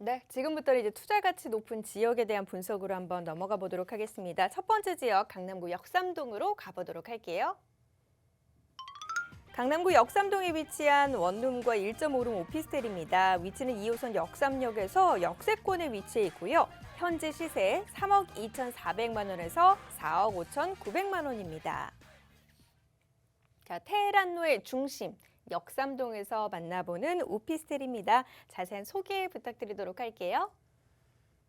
네, 지금부터는 이제 투자 가치 높은 지역에 대한 분석으로 한번 넘어가 보도록 하겠습니다. 첫 번째 지역 강남구 역삼동으로 가보도록 할게요. 강남구 역삼동에 위치한 원룸과 1.5룸 오피스텔입니다. 위치는 2호선 역삼역에서 역세권에 위치해 있고요. 현재 시세 3억 2,400만 원에서 4억 5,900만 원입니다. 자, 테헤란로의 중심 역삼동에서 만나보는 오피스텔입니다. 자세한 소개 부탁드리도록 할게요.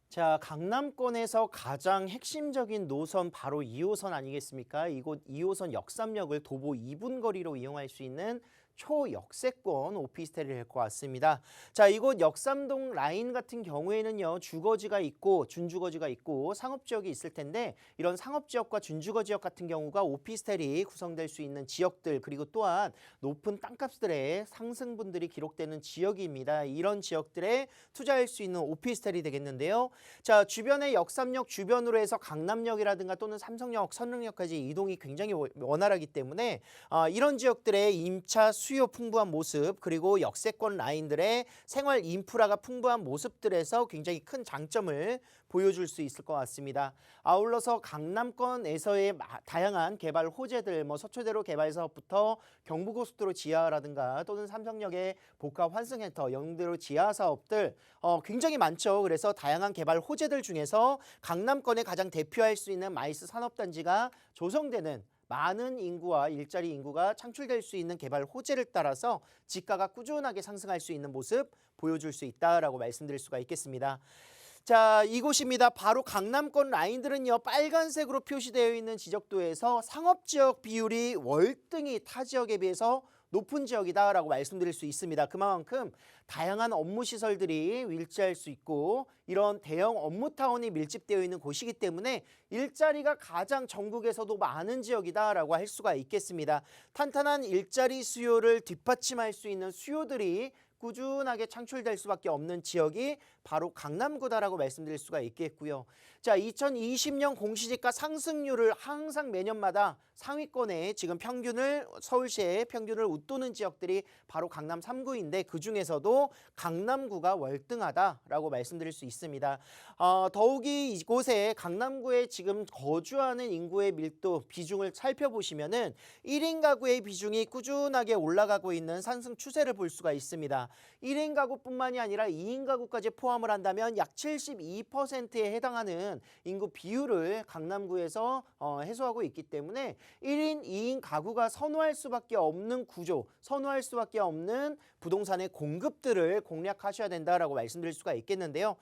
자, 강남권에서 가장 핵심적인 노선 바로 2호선 아니겠습니까? 이곳 2호선 역삼역을 도보 2분 거리로 이용할 수 있는 초역세권 오피스텔이 될 것 같습니다. 자, 이곳 역삼동 라인 같은 경우에는요, 주거지가 있고 준주거지가 있고 상업지역이 있을 텐데 이런 상업지역과 준주거지역 같은 경우가 오피스텔이 구성될 수 있는 지역들 그리고 또한 높은 땅값들의 상승분들이 기록되는 지역입니다. 이런 지역들에 투자할 수 있는 오피스텔이 되겠는데요. 자, 주변의 역삼역 주변으로 해서 강남역이라든가 또는 삼성역, 선릉역까지 이동이 굉장히 원- 원활하기 때문에 아, 이런 지역들의 임차 수요 풍부한 모습 그리고 역세권 라인들의 생활 인프라가 풍부한 모습들에서 굉장히 큰 장점을 보여줄 수 있을 것 같습니다. 아울러서 강남권에서의 마- 다양한 개발 호재들, 뭐 서초대로 개발 사업부터 경부고속도로 지하라든가 또는 삼성역의 복합 환승센터, 영대로 지하 사업들 어, 굉장히 많죠. 그래서 다양한 개발 호재들 중에서 강남권에 가장 대표할 수 있는 마이스 산업단지가 조성되는 많은 인구와 일자리 인구가 창출될 수 있는 개발 호재를 따라서 지가가 꾸준하게 상승할 수 있는 모습 보여줄 수 있다라고 말씀드릴 수가 있겠습니다. 자, 이곳입니다. 바로 강남권 라인들은요, 빨간색으로 표시되어 있는 지적도에서 상업지역 비율이 월등히 타 지역에 비해서 높은 지역이다라고 말씀드릴 수 있습니다. 그만큼 다양한 업무 시설들이 위치할 수 있고 이런 대형 업무 타운이 밀집되어 있는 곳이기 때문에 일자리가 가장 전국에서도 많은 지역이다라고 할 수가 있겠습니다. 탄탄한 일자리 수요를 뒷받침할 수 있는 수요들이 꾸준하게 창출될 수밖에 없는 지역이 바로 강남구다라고 말씀드릴 수가 있겠고요. 자, 2020년 공시지가 상승률을 항상 매년마다 상위권에 지금 평균을 서울시의 평균을 웃도는 지역들이 바로 강남 3구인데 그 중에서도 강남구가 월등하다라고 말씀드릴 수 있습니다. 어, 더욱이 이곳에 강남구에 지금 거주하는 인구의 밀도 비중을 살펴보시면은 1인 가구의 비중이 꾸준하게 올라가고 있는 상승 추세를 볼 수가 있습니다. 1인 가구뿐만이 아니라 2인 가구까지 포함을 한다면 약 72%에 해당하는 인구 비율을 강남구에서 어, 해소하고 있기 때문에 1인, 2인 가구가 선호할 수밖에 없는 구조, 선호할 수밖에 없는 부동산의 공급들을 공략하셔야 된다라고 말씀드릴 수가 있겠는데요.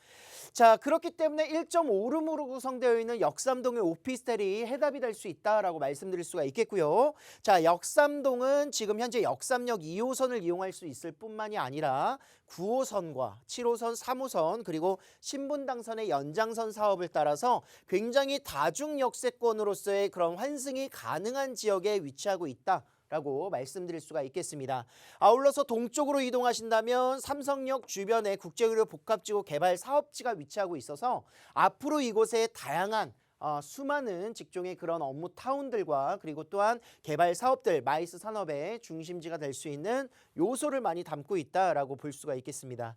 자, 그렇기 때문에 1.5룸으로 구성되어 있는 역삼동의 오피스텔이 해답이 될 수 있다라고 말씀드릴 수가 있겠고요. 자, 역삼동은 지금 현재 역삼역 2호선을 이용할 수 있을 뿐만이 아니라 9호선과 7호선, 3호선 그리고 신분당선의 연장선 사업을 따라서 굉장히 다중 역세권으로서의 그런 환승이 가능한 지역에 위치하고 있다. 라고 말씀드릴 수가 있겠습니다. 아울러서 동쪽으로 이동하신다면 삼성역 주변에 국제의료 복합지구 개발 사업지가 위치하고 있어서 앞으로 이곳에 다양한 어, 수많은 직종의 그런 업무 타운들과 그리고 또한 개발 사업들, 마이스 산업의 중심지가 될 수 있는 요소를 많이 담고 있다라고 볼 수가 있겠습니다.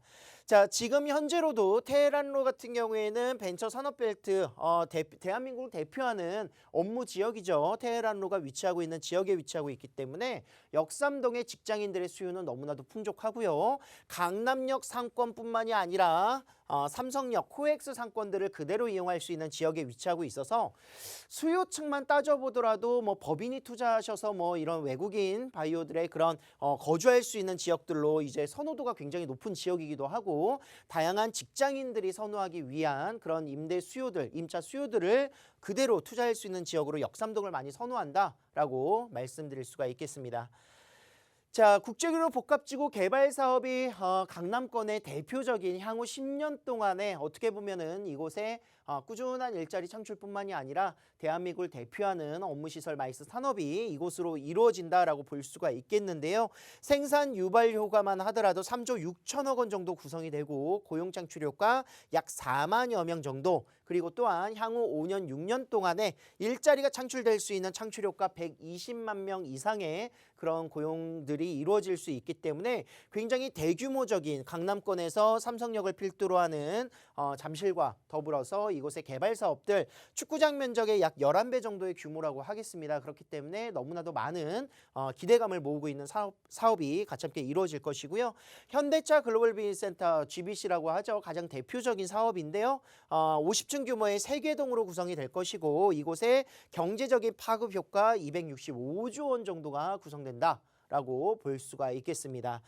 자, 지금 현재로도 테헤란로 같은 경우에는 벤처 산업벨트, 어, 대, 대한민국을 대표하는 업무 지역이죠. 테헤란로가 위치하고 있는 지역에 위치하고 있기 때문에 역삼동의 직장인들의 수요는 너무나도 풍족하고요. 강남역 상권뿐만이 아니라 어, 삼성역, 코엑스 상권들을 그대로 이용할 수 있는 지역에 위치하고 있어서 수요층만 따져보더라도 뭐 법인이 투자하셔서 뭐 이런 외국인 바이오들의 그런 어, 거주할 수 있는 지역들로 이제 선호도가 굉장히 높은 지역이기도 하고 다양한 직장인들이 선호하기 위한 그런 임대 수요들, 임차 수요들을 그대로 투자할 수 있는 지역으로 역삼동을 많이 선호한다라고 말씀드릴 수가 있겠습니다. 자, 국제교류 복합지구 개발 사업이 어, 강남권의 대표적인 향후 10년 동안에 어떻게 보면은 이곳에 어, 꾸준한 일자리 창출뿐만이 아니라 대한민국을 대표하는 업무시설 마이스 산업이 이곳으로 이루어진다라고 볼 수가 있겠는데요. 생산 유발 효과만 하더라도 3조 6천억 원 정도 구성이 되고 고용 창출 효과 약 4만여 명 정도 그리고 또한 향후 5년 6년 동안에 일자리가 창출될 수 있는 창출 효과 120만 명 이상의 그런 고용들이 이루어질 수 있기 때문에 굉장히 대규모적인 강남권에서 삼성역을 필두로 하는 어, 잠실과 더불어서 이곳의 개발 사업들 축구장 면적의 약 11배 정도의 규모라고 하겠습니다. 그렇기 때문에 너무나도 많은 어, 기대감을 모으고 있는 사업, 사업이 가참게 이루어질 것이고요. 현대차 글로벌 비즈니스센터 GBC라고 하죠. 가장 대표적인 사업인데요. 어, 50층 규모의 세개 동으로 구성이 될 것이고 이곳에 경제적인 파급 효과 265조 원 정도가 구성된다 라고 볼 수가 있겠습니다.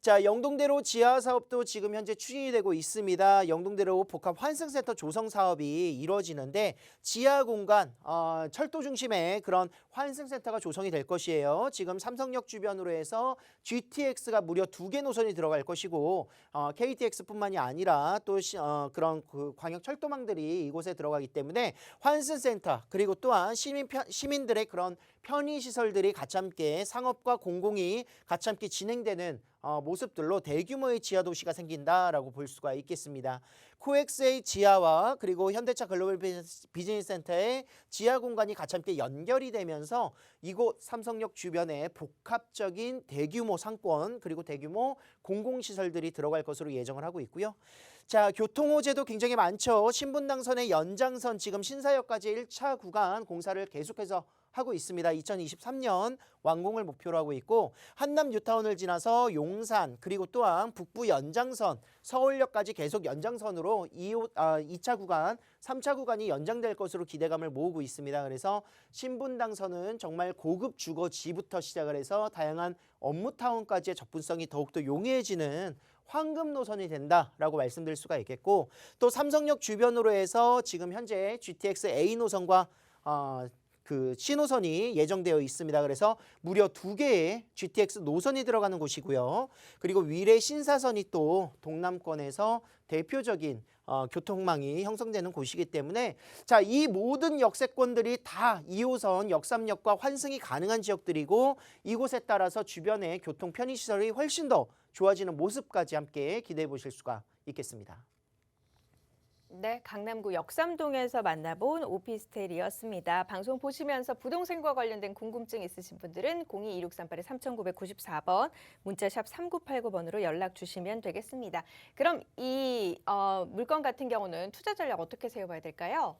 자, 영동대로 지하 사업도 지금 현재 추진이 되고 있습니다. 영동대로 복합 환승센터 조성 사업이 이루어지는데 지하 공간, 어, 철도 중심의 그런 환승센터가 조성이 될 것이에요. 지금 삼성역 주변으로 해서 GTX가 무려 두 개 노선이 들어갈 것이고 어, KTX뿐만이 아니라 또 시, 어, 그런 그 광역 철도망들이 이곳에 들어가기 때문에 환승센터 그리고 또한 시민 편, 시민들의 그런 편의 시설들이 같이 함께 상업과 공공이 같이 함께 진행되는 어, 모습들로 대규모의 지하 도시가 생긴다라고 볼 수가 있겠습니다. 코엑스의 지하와 그리고 현대차 글로벌 비즈니스- 센터의 지하 공간이 같이 함께 연결이 되면서 이곳 삼성역 주변에 복합적인 대규모 상권 그리고 대규모 공공시설들이 들어갈 것으로 예정을 하고 있고요. 자, 교통 호재도 굉장히 많죠. 신분당선의 연장선 지금 신사역까지 1차 구간 공사를 계속해서 하고 있습니다. 2023년 완공을 목표로 하고 있고 한남 뉴타운을 지나서 용산 그리고 또한 북부 연장선 서울역까지 계속 연장선으로 2, 아, 2차 구간, 3차 구간이 연장될 것으로 기대감을 모으고 있습니다. 그래서 신분당선은 정말 고급 주거지부터 시작을 해서 다양한 업무타운까지의 접근성이 더욱더 용이해지는 황금 노선이 된다라고 말씀드릴 수가 있겠고 또 삼성역 주변으로 해서 지금 현재 GTX A 노선과 어, 그 신호선이 예정되어 있습니다. 그래서 무려 두 개의 GTX 노선이 들어가는 곳이고요. 그리고 위례 신사선이 또 동남권에서 대표적인 어, 교통망이 형성되는 곳이기 때문에 자, 이 모든 역세권들이 다 2호선 역삼역과 환승이 가능한 지역들이고 이곳에 따라서 주변의 교통 편의 시설이 훨씬 더 좋아지는 모습까지 함께 기대해 보실 수가 있겠습니다. 네, 강남구 역삼동에서 만나본 오피스텔이었습니다. 방송 보시면서 부동산과 관련된 궁금증 있으신 분들은 022638-3994번 문자샵 3989번으로 연락 주시면 되겠습니다. 그럼 이 어, 물건 같은 경우는 투자 전략 어떻게 세워봐야 될까요?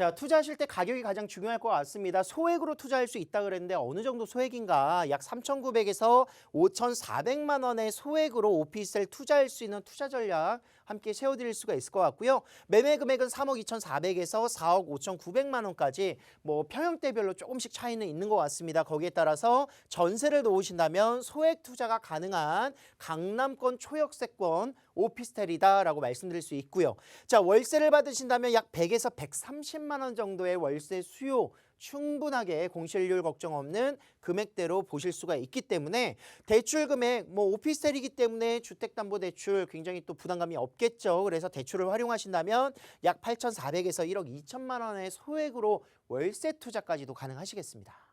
자, 투자하실 때 가격이 가장 중요할 것 같습니다. 소액으로 투자할 수 있다 그랬는데 어느 정도 소액인가? 약 3,900에서 5,400만 원의 소액으로 오피스텔 투자할 수 있는 투자 전략 함께 세워 드릴 수가 있을 것 같고요. 매매 금액은 3억 2,400에서 4억 5,900만 원까지 뭐 평형대별로 조금씩 차이는 있는 것 같습니다. 거기에 따라서 전세를 놓으신다면 소액 투자가 가능한 강남권 초역세권 오피스텔이다라고 말씀드릴 수 있고요. 자, 월세를 받으신다면 약 100에서 130만 원 정도의 월세 수요 충분하게 공실률 걱정 없는 금액대로 보실 수가 있기 때문에 대출 금액 뭐 오피스텔이기 때문에 주택담보대출 굉장히 또 부담감이 없겠죠. 그래서 대출을 활용하신다면 약 8,400에서 1억 2천만 원의 소액으로 월세 투자까지도 가능하시겠습니다.